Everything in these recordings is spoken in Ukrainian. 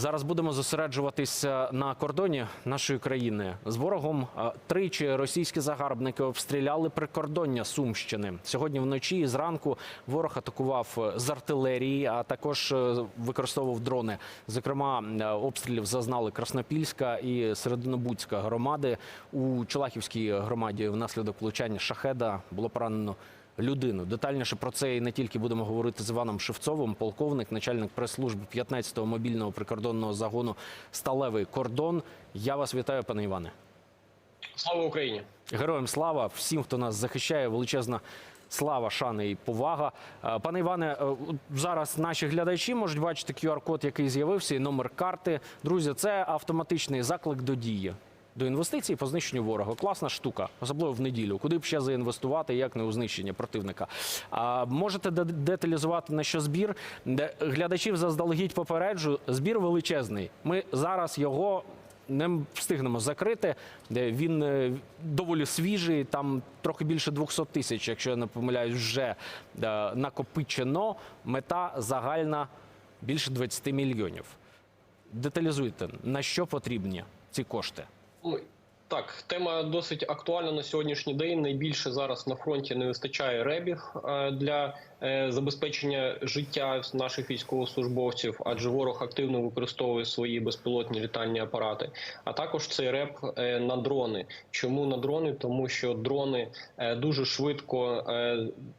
Зараз будемо зосереджуватися на кордоні нашої країни з ворогом. Тричі російські загарбники обстріляли прикордоння Сумщини. Сьогодні вночі і зранку ворог атакував е, з артилерії, а також е, використовував дрони. Зокрема, е, обстрілів зазнали Краснопільська і Серединобудська громади. У Чолахівській громаді внаслідок влучання шахеда було поранено людину. Детальніше про це і не тільки будемо говорити з Іваном Шевцовим, полковник, начальник прес-служби 15-го мобільного прикордонного загону Сталевий кордон. Я вас вітаю, пане Іване. Слава Україні! Героям слава всім, хто нас захищає, величезна. Слава, шани і повага. Е, Пане Іване, е, зараз наші глядачі можуть бачити QR-код, який з'явився, і номер карти. Друзі, це автоматичний заклик до дії. До інвестицій по знищенню ворога. Класна штука, особливо в неділю. Куди б ще заінвестувати, як не у знищення противника. А можете деталізувати на що збір? Глядачів заздалегідь попереджу. Збір величезний. Ми зараз його не встигнемо закрити. Він е, доволі свіжий, там трохи більше 200 тисяч, якщо я не помиляюсь, вже е, накопичено. Мета загальна більше 20 мільйонів. Деталізуйте, на що потрібні ці кошти. Ну, Так, тема досить актуальна на сьогоднішній день. Найбільше зараз на фронті не вистачає ребів е, для е, забезпечення життя наших військовослужбовців, адже ворог активно використовує свої безпілотні літальні апарати. А також цей реб е, на дрони. Чому на дрони? Тому що дрони дуже швидко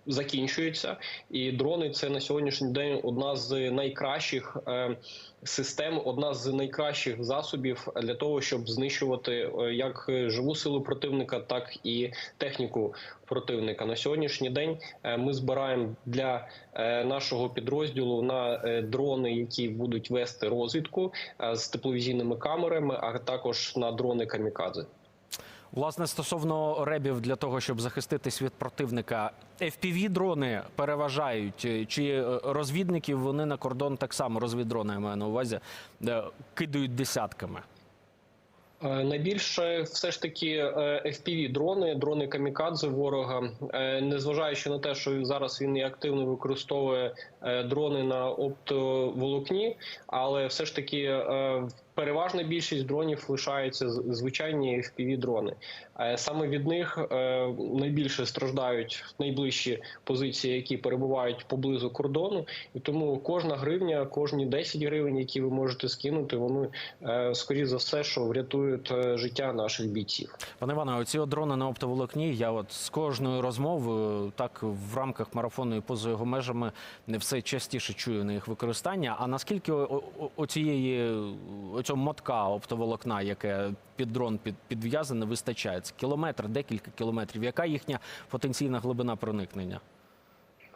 закінчуються, і дрони це на сьогоднішній день одна з найкращих. Систем одна з найкращих засобів для того, щоб знищувати е, як живу силу противника, так і техніку противника. На сьогоднішній день е, ми збираємо для е, нашого підрозділу на е, дрони, які будуть вести розвідку е, з тепловізійними камерами, а також на дрони камікадзе. Власне, стосовно ребів для того, щоб захиститись від противника, fpv дрони переважають е, чи е, розвідників вони на кордон так само розвіддрони, я маю на увазі, е, кидають десятками. Е, Найбільше все ж таки fpv дрони, дрони камікадзе ворога, Е, незважаючи на те, що зараз він активно використовує е, дрони на оптоволокні, але все ж таки е, переважна більшість дронів лишаються звичайні fpv дрони. Е, Саме від них е, найбільше страждають найближчі позиції, які перебувають поблизу кордону, і тому кожна гривня, кожні 10 гривень, які ви можете скинути, вони е, скоріш за все, що врятують е, життя наших бійців. Пане Іване, оці дрони на оптоволокні. Я от з кожною розмовою, так в рамках марафону і поза його межами, не все частіше чую на їх використання. А наскільки оцієї оцього мотка оптоволокна, яке під дрон під, підв'язане, вистачає? Це кілометр, декілька кілометрів. Яка їхня потенційна глибина проникнення?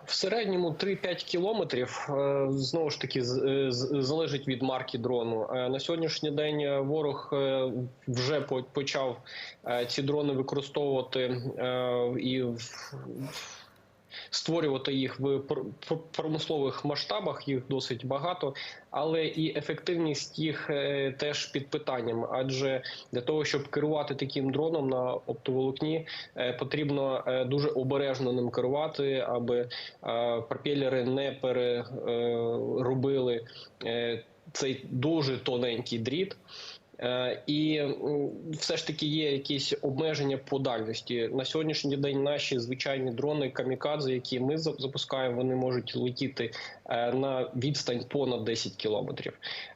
В середньому 3-5 кілометрів е, знову ж таки е, залежить від марки дрону. Е, На сьогоднішній день ворог вже почав ці дрони використовувати і в- створювати їх в пр- пр- промислових масштабах. Їх досить багато, але і ефективність їх е, теж під питанням. Адже для того, щоб керувати таким дроном на оптоволокні, е, потрібно е, дуже обережно ним керувати, аби пропелери не переробили цей дуже тоненький дріт. Е, І все ж таки є якісь обмеження по дальності. На сьогоднішній день наші звичайні дрони камікадзе, які ми запускаємо, вони можуть летіти е, на відстань понад 10 кілометрів.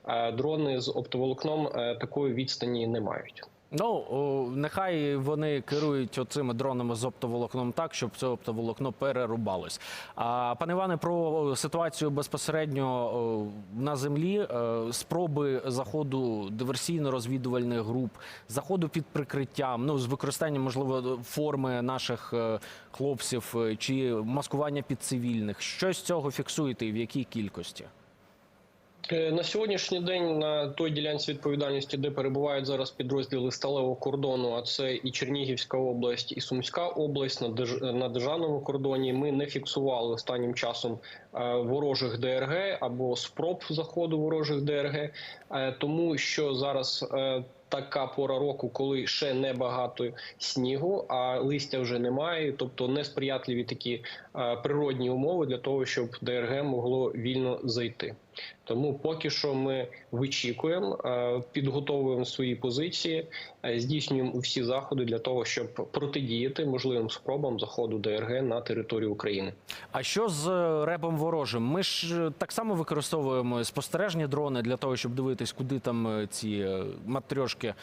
Е, Дрони з оптоволокном такої відстані не мають. Ну нехай вони керують оцими дронами з оптоволокном так, щоб це оптоволокно перерубалось. А пане Іване, про ситуацію безпосередньо на землі, е, спроби заходу диверсійно-розвідувальних груп, заходу під прикриттям, ну з використанням можливо форми наших е, хлопців е, чи маскування під цивільних. Що з цього фіксуєте і в якій кількості? Е, На сьогоднішній день на той ділянці відповідальності, де перебувають зараз підрозділи сталевого кордону, а це і Чернігівська область, і Сумська область на держ- на державному кордоні. Ми не фіксували останнім часом е, ворожих ДРГ або спроб заходу ворожих ДРГ, е, тому що зараз. Така пора року, коли ще не багато снігу, а листя вже немає, тобто несприятливі такі природні умови для того, щоб ДРГ могло вільно зайти. Тому поки що ми вичікуємо, е, підготовуємо свої позиції, е, здійснюємо всі заходи для того, щоб протидіяти можливим спробам заходу ДРГ на територію України. А що з е, ребом ворожим? Ми ж так само використовуємо спостережні дрони для того, щоб дивитись, куди там ці матрьошки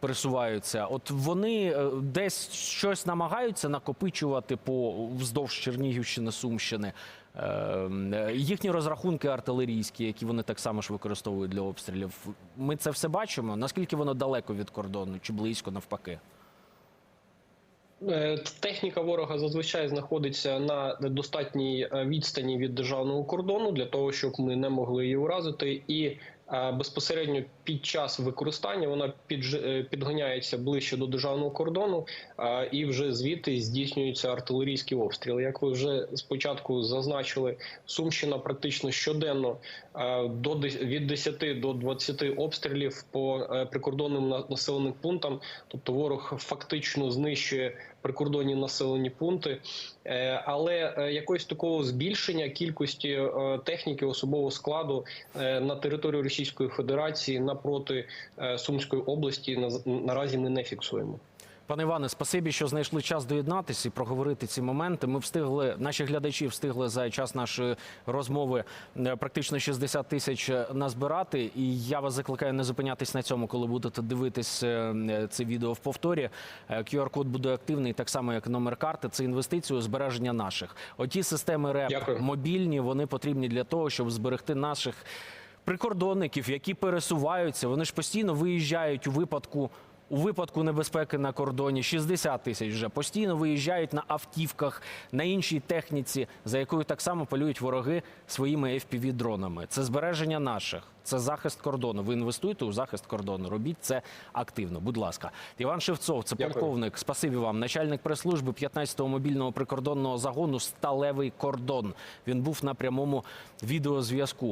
пересуваються. От вони десь щось намагаються накопичувати по вздовж Чернігівщини, Сумщини. Е, е, Їхні розрахунки артилерійські, які вони так само ж використовують для обстрілів. Ми це все бачимо. Наскільки воно далеко від кордону чи близько навпаки? Е, Техніка ворога зазвичай знаходиться на достатній е, відстані від державного кордону для того, щоб ми не могли її уразити, і безпосередньо під час використання вона е, підганяється ближче до державного кордону, і вже звідти здійснюються артилерійські обстріли. Як ви вже спочатку зазначили, Сумщина практично щоденно до від 10 до 20 обстрілів по е, прикордонним на- населеним пунктам. Тобто ворог фактично знищує прикордонні населені пункти, Е, але якогось такого збільшення кількості техніки особового складу на території Російської Федерації напроти е, Сумської області на- наразі ми не фіксуємо. Пане Іване, спасибі, що знайшли час доєднатися і проговорити ці моменти. Ми встигли, наші глядачі встигли за час нашої розмови е, практично 60 тисяч назбирати. І я вас закликаю не зупинятись на цьому, коли будете дивитись е, це відео в повторі. QR-код буде активний, так само як номер карти. Це інвестиції у збереження наших. Оті системи РЕП Дякую. мобільні, вони потрібні для того, щоб зберегти наших прикордонників, які пересуваються. Вони ж постійно виїжджають у випадку. У випадку небезпеки на кордоні 60 тисяч вже постійно виїжджають на автівках, на іншій техніці, за якою так само полюють вороги своїми fpv дронами Це збереження наших, це захист кордону. Ви інвестуєте у захист кордону. Робіть це активно. Будь ласка, Іван Шевцов, це Дякую. полковник. Спасибі вам, начальник прес-служби 15-го мобільного прикордонного загону Сталевий кордон. Він був на прямому відеозв'язку.